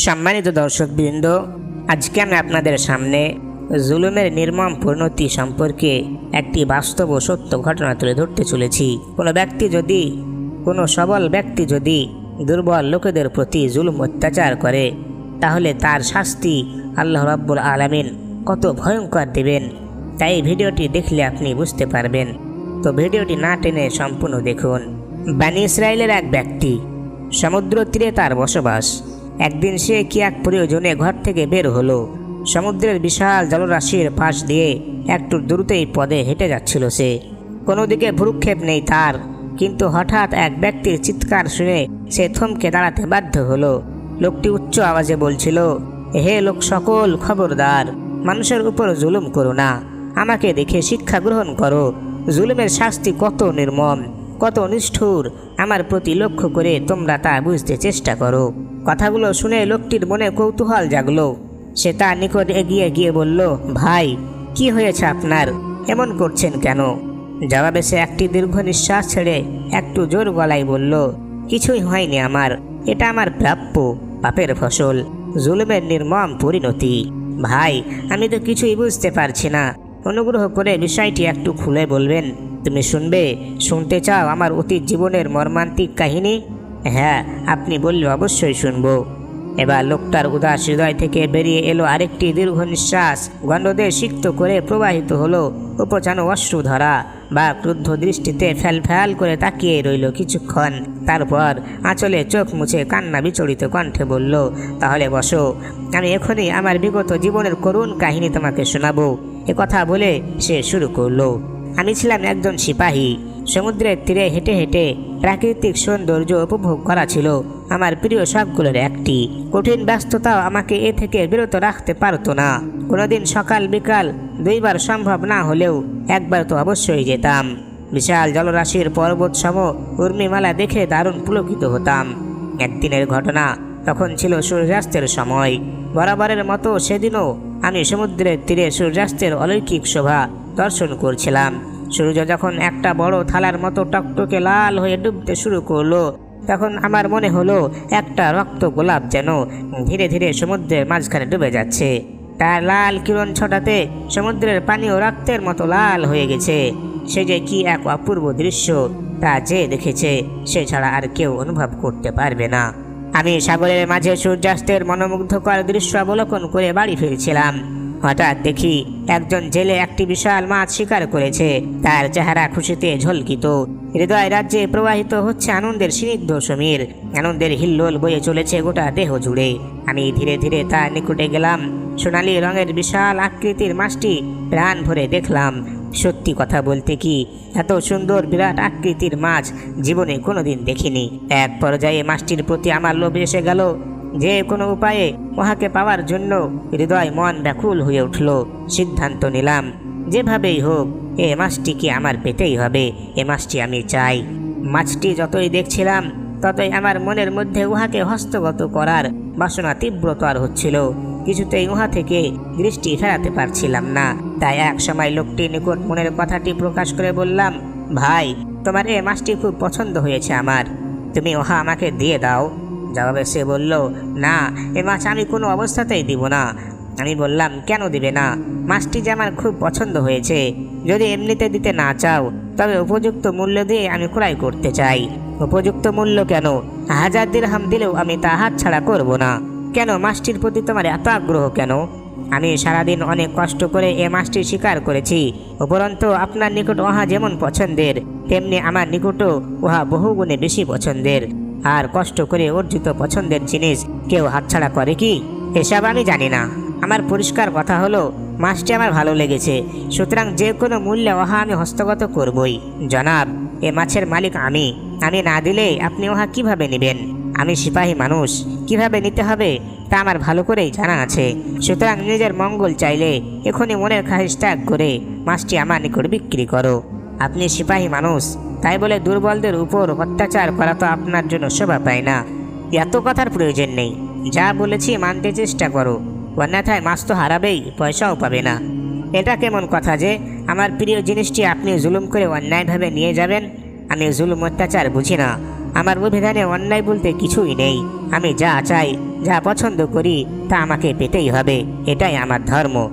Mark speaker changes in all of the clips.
Speaker 1: সম্মানিত দর্শকবৃন্দ, আজকে আমি আপনাদের সামনে জুলুমের নির্মম পরিণতি সম্পর্কে একটি বাস্তব ও সত্য ঘটনা তুলে ধরতে চলেছি। কোনো ব্যক্তি যদি, কোনো সবল ব্যক্তি যদি দুর্বল লোকেদের প্রতি জুলুম অত্যাচার করে, তাহলে তার শাস্তি আল্লাহ রাব্বুল আলামিন কত ভয়ঙ্কর দেবেন। তাই ভিডিওটি দেখলে আপনি বুঝতে পারবেন। তো ভিডিওটি না টেনে সম্পূর্ণ দেখুন। বানি ইসরায়েলের এক ব্যক্তি, সমুদ্র তীরে তার বসবাস। একদিন সে কি এক প্রয়োজনে ঘর থেকে বের হলো। সমুদ্রের বিশাল জলরাশির পাশ দিয়ে একটু দ্রুতই পদে হেঁটে যাচ্ছিল সে। কোনো দিকে ভ্রুক্ষেপ নেই তার, কিন্তু হঠাৎ এক ব্যক্তির চিৎকার শুনে সে থমকে দাঁড়াতে বাধ্য হলো। লোকটি উচ্চ আওয়াজে বলছিল, হে লোক সকল খবরদার, মানুষের উপর জুলুম করো না। আমাকে দেখে শিক্ষা গ্রহণ করো। জুলুমের শাস্তি কত নির্মম। কত নিষ্ঠুর। আমার প্রতি লক্ষ্য করে তোমরা তা বুঝতে চেষ্টা করো। কথাগুলো শুনে লোকটির মনে কৌতূহল জাগলো। সে তার নিকট এগিয়ে গিয়ে বলল, ভাই, কি হয়েছে আপনার? এমন করছেন কেন? জবাবে সে একটি দীর্ঘ নিঃশ্বাস ছেড়ে একটু জোর গলায় বলল, কিছুই হয়নি আমার। এটা আমার প্রাপ্য পাপের ফসল, জুলুমের নির্মম পরিণতি। ভাই, আমি তো কিছুই বুঝতে পারছি না। অনুগ্রহ করে বিষয়টি একটু খুলে বলবেন। তুমি শুনবে? শুনতে চাও আমার অতীত জীবনের মর্মান্তিক কাহিনী? হ্যাঁ আপনি বললে অবশ্যই শুনব। এবার লোকটার উদাস হৃদয় থেকে বেরিয়ে এলো আরেকটি দীর্ঘ নিঃশ্বাস। গণ্ডদের সিক্ত করে প্রবাহিত হলো উপচানো অশ্রু ধরা বা ক্রুদ্ধ দৃষ্টিতে ফ্যাল ফ্যাল করে তাকিয়ে রইল কিছুক্ষণ। তারপর আঁচলে চোখ মুছে কান্না বিচলিত কণ্ঠে বলল, তাহলে বসো, আমি এখনই আমার বিগত জীবনের করুণ কাহিনী তোমাকে শোনাবো। কথা বলে সে শুরু করল। আমি ছিলাম একজন সিপাহী। সমুদ্রের তীরে হেঁটে হেঁটে প্রাকৃতিক সৌন্দর্য উপভোগ করা ছিল আমার প্রিয় শখগুলোর একটি। কঠিন ব্যস্ততাও আমাকে এ থেকে বিরত রাখতে পারতো না। কোনোদিন সকাল বিকাল দুইবার সম্ভব না হলেও একবার তো অবশ্যই যেতাম। বিশাল জলরাশির পর্বত সম উর্মিমালা দেখে দারুণ পুলকিত হতাম। একদিনের ঘটনা তখন ছিল সূর্যাস্তের সময়। বরাবরের মতো সেদিনও আমি সমুদ্রের তীরে সূর্যাস্তের অলৌকিক শোভা দর্শন করছিলাম। সূর্য যখন একটা বড় থালার মতো টকটকে লাল হয়ে ডুবতে শুরু করল, তখন আমার মনে হলো একটা রক্ত গোলাপ যেন ধীরে ধীরে সমুদ্রের মাঝখানে ডুবে যাচ্ছে। তার লাল কিরণ ছটাতে সমুদ্রের পানিও রক্তের মতো লাল হয়ে গেছে। সে যে কি এক অপূর্ব দৃশ্য, তা যে দেখেছে, সে ছাড়া আর কেউ অনুভব করতে পারবে না। আমি সাগরের মাঝে সূর্যাস্তের মনোমুগ্ধকর দৃশ্য অবলোকন করে বাড়ি ফিরছিলাম। হঠাৎ দেখি একজন জেলে একটি বিশাল মাছ শিকার করেছে। তার চেহারা খুশিতে ঝলকিত। হৃদয় রাজ্যে প্রবাহিত হচ্ছে আনন্দের স্নিগ্ধ সমীর। আনন্দের হিল্লোল বয়ে চলেছে গোটা দেহ জুড়ে। আমি ধীরে ধীরে তার নিকটে গেলাম। সোনালী রঙের বিশাল আকৃতির মাছটি প্রাণ ভরে দেখলাম। সত্যি কথা বলতে কি, এত সুন্দর বিরাট আকৃতির মাছ জীবনে কোনোদিন দেখিনি। এক পর্যায়ে মাছটির প্রতি আমার লোভ এসে গেল। যে কোনো উপায়ে উহাকে পাওয়ার জন্য হৃদয় মন ব্যাকুল হয়ে উঠল, সিদ্ধান্ত নিলাম। যেভাবেই হোক, এ মাছটিকে আমার পেতেই হবে? এ মাছটি আমি চাই। মাছটি যতই দেখছিলাম, ততই আমার মনের মধ্যে উহাকে হস্তগত করার বাসনা তীব্রতর হচ্ছিল। কিছুতেই উহা থেকে দৃষ্টি ফেরাতে পারছিলাম না। তাই এক সময় লোকটি নিকট মনের কথাটি প্রকাশ করে বললাম, ভাই, তোমার এ মাছটি খুব পছন্দ হয়েছে আমার। তুমি উহা আমাকে দিয়ে দাও। জবাবে সে বলল, না, এ মাছ আমি কোনো অবস্থাতেই দিব না। আমি বললাম, কেন দিবে না? মাছটি যে আমার খুব পছন্দ হয়েছে। যদি এমনিতে দিতে না চাও, তবে উপযুক্ত মূল্য দিয়ে আমি ক্রয় করতে চাই। উপযুক্ত মূল্য কেন? হাজার দিরহাম দিলেও আমি তা হাত ছাড়া করব না। কেন? মাছটির প্রতি তোমার এত আগ্রহ কেন? আমি সারাদিন অনেক কষ্ট করে এ মাছটি শিকার করেছি। উপরন্তু আপনার নিকট উহা যেমন পছন্দের, তেমনি আমার নিকটও উহা বহুগুণে বেশি পছন্দের। আর কষ্ট করে অর্জিত পছন্দের জিনিস কেউ হাতছাড়া করে কি? এসব আমি জানি না। আমার পরিষ্কার কথা হলো মাছটি আমার ভালো লেগেছে। সুতরাং যে কোনো মূল্যে ওহা আমি হস্তগত করবই। জনাব, এ মাছের মালিক আমি। আমি না দিলে আপনি ওহা কীভাবে নেবেন? আমি সিপাহী মানুষ, কীভাবে নিতে হবে তা আমার ভালো করেই জানা আছে। সুতরাং নিজের মঙ্গল চাইলে এখনই মনের খাহিস ত্যাগ করে মাছটি আমার নিকট বিক্রি করো। আপনি সিপাহী মানুষ তাই বলে দুর্বলদের উপর অত্যাচার করা তো আপনার জন্য শোভা পায় না। এত কথার প্রয়োজন নেই। যা বলেছি মানতে চেষ্টা করো। অন্যথায় মাছ তো হারাবেই, পয়সাও পাবে না। এটা কেমন কথা যে, আমার প্রিয় জিনিসটি আপনি জুলুম করে অন্যায়ভাবে নিয়ে যাবেন? আমি জুলুম অত্যাচার বুঝি না। আমার অভিধানে অন্যায় বলতে কিছুই নেই। আমি যা চাই, যা পছন্দ করি, তা আমাকে পেতেই হবে। এটাই আমার ধর্ম।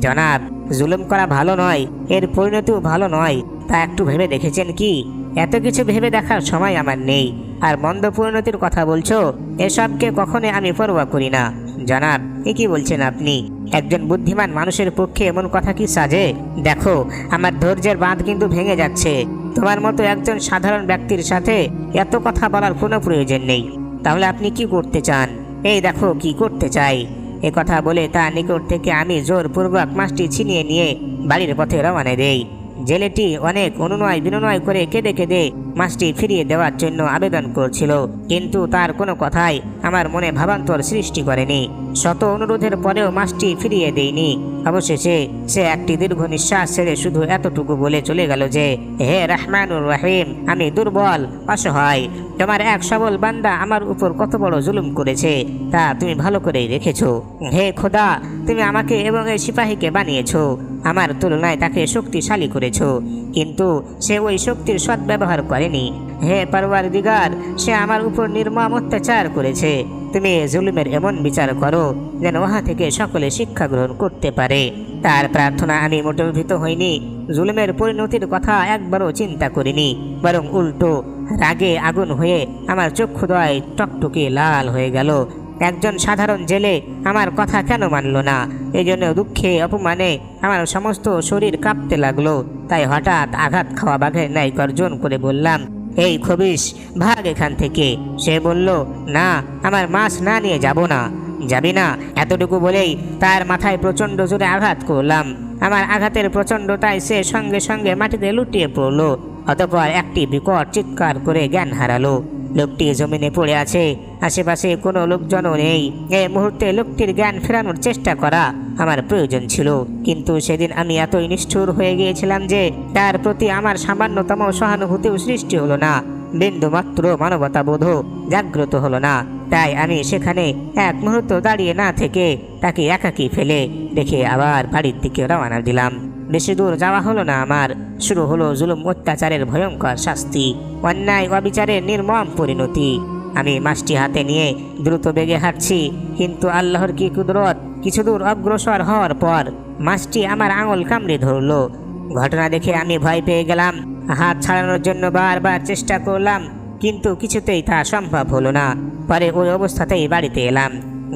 Speaker 1: জনাব, জুলুম করা ভালো নয়, এর পরিণতিও ভালো নয়। তা একটু ভেবে দেখেছেন কি? এত কিছু ভেবে দেখার সময় আমার নেই। আর মন্দ পরিণতির কথা বলছো, এসবকে কখনোই আমি পরোয়া করি না। জনাব, এ কি বলছেন আপনি? একজন বুদ্ধিমান মানুষের পক্ষে এমন কথা কি সাজে? দেখো, আমার ধৈর্যের বাঁধ কিন্তু ভেঙে যাচ্ছে। তোমার মতো একজন সাধারণ ব্যক্তির সাথে এত কথা বলার কোনো প্রয়োজন নেই। তাহলে আপনি কি করতে চান? এই দেখো, কি করতে চাই? এ কথা বলে তার নিকট থেকে আমি জোরপূর্বক মাছটি ছিনিয়ে নিয়ে বাড়ির পথে রওনা দেই। জেলেটি অনেক অনুনয় বিনয় করে কেঁদে কেঁদে মাছটি ফিরিয়ে দেওয়ার জন্য আবেদন করছিল। কিন্তু তার কোনো কথাই আমার মনে ভাবান্তর সৃষ্টি করেনি। শত অনুরোধের পরেও মাছটি ফিরিয়ে দেয়নি। অবশেষে সে একটি দীর্ঘ নিঃশ্বাস ছেড়ে শুধু এতটুকু বলে চলে গেল যে, হে রহমানুর রহিম, আমি দুর্বল, অসহায়। তোমার এক সবল বান্দা আমার উপর কত বড় জুলুম করেছে, তা তুমি ভালো করেই রেখেছো হে খোদা, তুমি আমাকে এবং এই সিপাহীকে বানিয়েছো। আমার তুলনায় তাকে শক্তিশালী করেছ। কিন্তু সে ওই শক্তির সদ্ব্যবহার করেনি। হে পারওয়ার দিগার সে আমার উপর নির্মম অত্যাচার করেছে। তুমি জুলুমের এমন বিচার করো যেন উহা থেকে সকলে শিক্ষা গ্রহণ করতে পারে। তার প্রার্থনা আমি মোটেও হইনি। জুলুমের পরিণতির কথা একবারও চিন্তা করিনি। বরং উল্টো, রাগে আগুন হয়ে আমার চক্ষুদয় টকটকে লাল হয়ে গেল। একজন সাধারণ জেলে আমার কথা কেন মানল না? এই জন্য দুঃখে, অপমানে আমার সমস্ত শরীর কাঁপতে লাগল। তাই হঠাৎ আঘাত খাওয়া বাঘের ন্যায় গর্জন করে বললাম, এই খবিস ভাগ এখান থেকে। সে বলল, না, আমার মাছ না নিয়ে যাব না। যাবি না, এতটুকু বলেই তার মাথায় প্রচণ্ড জোরে আঘাত করলাম। আমার আঘাতের প্রচণ্ডতায় সে সঙ্গে সঙ্গে মাটিতে লুটিয়ে পড়ল, অতপর একটি বিকট চিৎকার করে জ্ঞান হারালো। লোকটি জমিনে পড়ে আছে আশেপাশে কোনো লোকজনও নেই। এ মুহূর্তে লোকটির জ্ঞান ফেরানোর চেষ্টা করা আমার প্রয়োজন ছিল। কিন্তু সেদিন আমি এতই নিষ্ঠুর হয়ে গিয়েছিলাম যে তার প্রতি আমার সামান্যতম সহানুভূতিও সৃষ্টি হলো না। বিন্দু মাত্র মানবতা বোধ জাগ্রত হলো না। তাই আমি সেখানে এক মুহূর্ত দাঁড়িয়ে না থেকে তাকে একাকি ফেলে রেখে আবার বাড়ির দিকে রওনা দিলাম। বেশি দূর যাওয়া হলো না আমার। শুরু হলো জুলুম অত্যাচারের ভয়ঙ্কর শাস্তি, অন্যায়, অবিচারের নির্মম পরিণতি। আমি মাছটি হাতে নিয়ে দ্রুত বেগে হাঁটছি, কিন্তু আল্লাহর কি কুদরত? কিছু দূর অগ্রসর হওয়ার পর মাছটি আমার আঙুল কামড়ে ধরলো। ঘটনা দেখে আমি ভয় পেয়ে গেলাম। হাত ছাড়ানোর জন্য বারবার চেষ্টা করলাম, কিন্তু কিছুতেই তা সম্ভব হলো না। পরে ওই অবস্থাতেই বাড়িতে এলাম।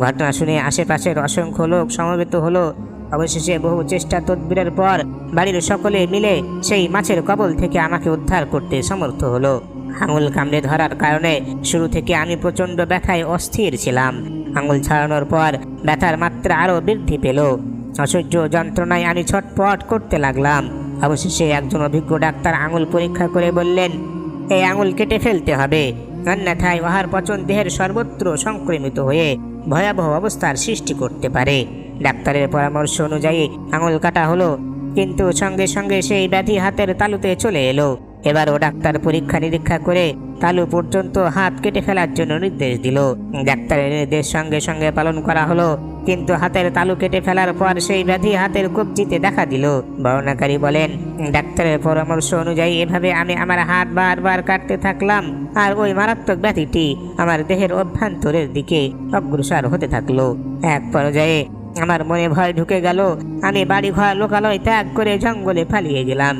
Speaker 1: ঘটনা শুনে আশেপাশের অসংখ্য লোক সমবেত হলো। অবশেষে বহু চেষ্টা তদবিরের পর বাড়ির সকলে মিলে সেই মাছের কবল থেকে আমাকে উদ্ধার করতে সমর্থ হলো। আঙুল কামড়ে ধরার কারণে শুরু থেকে আমি প্রচণ্ড ব্যথায় অস্থির ছিলাম। আঙুল ছাড়ানোর পর ব্যথার মাত্রা আরও বৃদ্ধি পেল। অসহ্য যন্ত্রণায় আমি ছটপট করতে লাগলাম। অবশেষে একজন অভিজ্ঞ ডাক্তার আঙুল পরীক্ষা করে বললেন, এই আঙুল কেটে ফেলতে হবে। অন্যথায় উহার পচন দেহের সর্বত্র সংক্রমিত হয়ে ভয়াবহ অবস্থার সৃষ্টি করতে পারে। ডাক্তারের পরামর্শ অনুযায়ী আঙুল কাটা হলো, কিন্তু সঙ্গে সঙ্গে সেই ব্যাধি হাতের তালুতে চলে এলো। এবারও ডাক্তার পরীক্ষা নিরীক্ষা করে তালু পর্যন্ত হাত কেটে ফেলার জন্য নির্দেশ দিল। ডাক্তারের নির্দেশ সঙ্গে সঙ্গে পালন করা হলো, কিন্তু হাতের তালু কেটে ফেলার পর সেই ব্যাধি হাতের কবজিতে দেখা দিল। বর্ণাকারী বলেন, ডাক্তারের পরামর্শ অনুযায়ী এভাবে আমি আমার হাত বারবার কাটতে থাকলাম, আর ওই মারাত্মক ব্যাধিটি আমার দেহের অভ্যন্তরের দিকে অগ্রসর হতে থাকল। এক পর্যায়ে আমার মনে ভয় ঢুকে গেল, আমি বাড়ি ঘর লোকালয় ত্যাগ করে জঙ্গলে পালিয়ে গেলাম।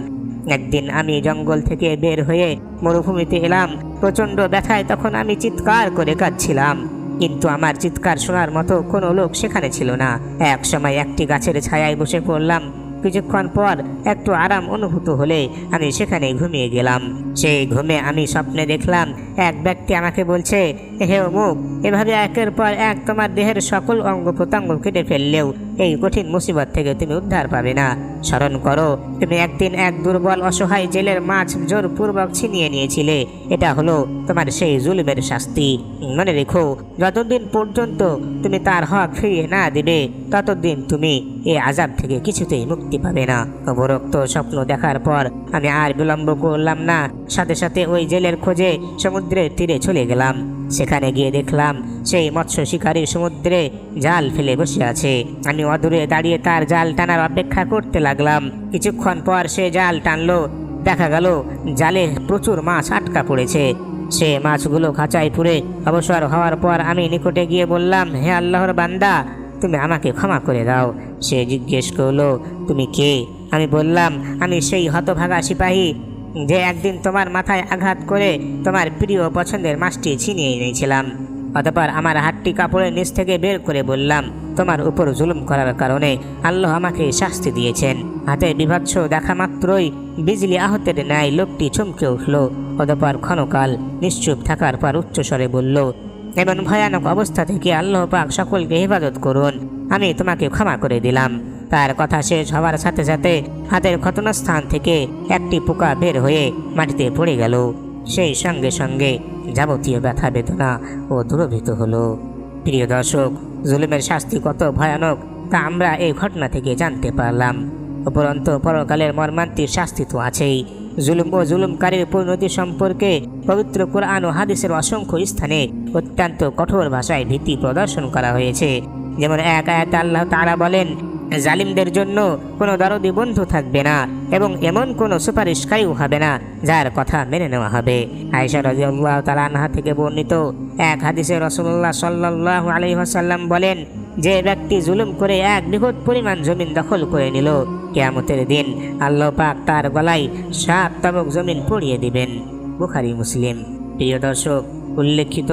Speaker 1: একদিন আমি জঙ্গল থেকে বের হয়ে মরুভূমিতে এলাম। প্রচণ্ড ব্যথায় তখন আমি চিৎকার করে কাঁদছিলাম। কিন্তু আমার চিৎকার শোনার মতো কোনো লোক সেখানে ছিল না। এক সময় একটি গাছের ছায়ায় বসে পড়লাম। কিছুক্ষণ পর একটু আরাম অনুভূত হলে আমি সেখানে ঘুমিয়ে গেলাম। সেই ঘুমে আমি স্বপ্নে দেখলাম, এক ব্যক্তি আমাকে বলছে, হে অমুক, এভাবে একের পর এক তোমার দেহের সকল অঙ্গ প্রত্যঙ্গ কেটে ফেললেও এই কঠিন মুসিবত থেকে তুমি উদ্ধার পাবে না। স্মরণ করো, তুমি একদিন এক দুর্বল অসহায় জেলের মাছ জোরপূর্বক ছিনিয়ে নিয়েছিলে। এটা হলো তোমার সেই জুলুমের শাস্তি। মনে রেখো, যতদিন পর্যন্ত তুমি তার হক ফিরিয়ে না দিবে, ততদিন তুমি এই আজাব থেকে কিছুতেই মুক্তি পাবে না। অবরক্ত স্বপ্ন দেখার পর আমি আর বিলম্ব করলাম না। সাথে সাথে ওই জেলের খোঁজে সমুদ্রের তীরে চলে গেলাম। সেখানে গিয়ে দেখলাম সেই মৎস্য শিকারী সমুদ্রে জাল ফেলে বসে আছে। আমি অদূরে দাঁড়িয়ে তার জাল টানার অপেক্ষা করতে লাগলাম। কিছুক্ষণ পর সে জাল টানলো। দেখা গেল, জালে প্রচুর মাছ আটকা পড়েছে। সে মাছগুলো খাঁচায় পুরে অবসর হওয়ার পর আমি নিকটে গিয়ে বললাম, হে আল্লাহর বান্দা, তুমি আমাকে ক্ষমা করে দাও। সে জিজ্ঞেস করল, তুমি কে? আমি বললাম, আমি সেই হতভাগা সিপাহী যে একদিন তোমার মাথায় আঘাত করে তোমার প্রিয় পছন্দের মাছটি ছিনিয়ে নিয়েছিলাম অতপর আমার হাতটি কাপড়ের নিচ থেকে বের করে বললাম, তোমার উপর জুলুম করার কারণে আল্লাহ আমাকে শাস্তি দিয়েছেন। হাতে বিভৎস দেখা মাত্রই বিজলি আহতের ন্যায় লোকটি চমকে উঠল। অতপর ক্ষণকাল নিশ্চুপ থাকার পর উচ্চস্বরে বলল, এমন ভয়ানক অবস্থা থেকে আল্লাহ পাক সকলকে হেফাজত করুন। আমি তোমাকে ক্ষমা করে দিলাম। তার কথা শেষ হওয়ার সাথে সাথে হাতের ঘটনাস্থান থেকে একটি পোকা বের হয়ে মাটিতে পড়ে গেল। সেই সঙ্গে সঙ্গে যাবতীয় ব্যথা বেদনা ও দূরভীত হলো। প্রিয় দর্শক, জুলুমের শাস্তি কত ভয়ানক তা আমরা এই ঘটনা থেকে জানতে পারলাম। উপরন্ত পরকালের মর্মান্তিক শাস্তি তো আছেই। জুলুম ও জুলুমকারীর পরিণতি সম্পর্কে পবিত্র কোরআন ও হাদিসের অসংখ্য স্থানে অত্যন্ত কঠোর ভাষায় ভীতি প্রদর্শন করা হয়েছে। যেমন এক আয়াত আল্লাহ তারা বলেন জালিমদের জন্য কোনো দরদি বন্ধু থাকবে না এবং এমন কোনো সুপারিশকারীও হবে না, যার কথা মেনে নেওয়া হবে। আয়েশা রাদিয়াল্লাহু তাআলা আনহা থেকে বর্ণিত এক হাদিসে রাসূলুল্লাহ সাল্লাল্লাহু আলাইহি ওয়াসাল্লাম বলেন, যে ব্যক্তি জুলুম করে এক বৃহৎ পরিমাণ জমিন দখল করে নিল, কেয়ামতের দিন আল্লাহ পাক তার গলায় সাত তবক জমিন পড়িয়ে দিবেন। বুখারি, মুসলিম। প্রিয় দর্শক, উল্লেখিত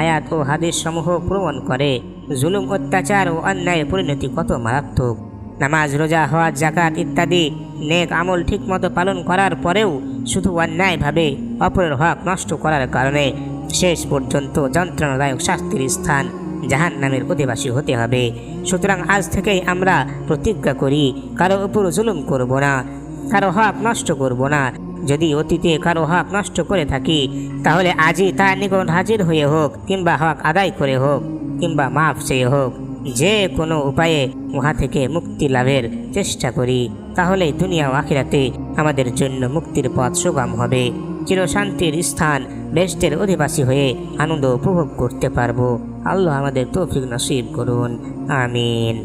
Speaker 1: আয়াত ও হাদিস সমূহ প্রমাণ করে জুলুম, অত্যাচার ও অন্যায়ের পরিণতি কত মারাত্মক। নামাজ, রোজা হওয়ার জাকাত ইত্যাদি নেক আমল ঠিকমতো পালন করার পরেও শুধু অন্যায়ভাবে অপরের হক নষ্ট করার কারণে শেষ পর্যন্ত যন্ত্রণাদায়ক শাস্তির স্থান জাহান নামের অধিবাসী হতে হবে। সুতরাং আজ থেকেই আমরা প্রতিজ্ঞা করি, কারও উপর জুলুম করব না, কারও হক নষ্ট করব না। যদি অতীতে কারও হক নষ্ট করে থাকি, তাহলে আজই তার নিকট হাজির হয়ে হোক কিংবা হক আদায় করে হোক। কিংবা মাফ চেয়ে হোক, যে কোনো উপায়ে উহা থেকে মুক্তি লাভের চেষ্টা করি তাহলে দুনিয়া ও আখিরাতে আমাদের জন্য মুক্তির পথ সুগম হবে। চিরশান্তির স্থান বেস্টের অধিবাসী হয়ে আনন্দ উপভোগ করতে পারব। আল্লাহ আমাদের তৌফিক নসিব করুন। আমিন।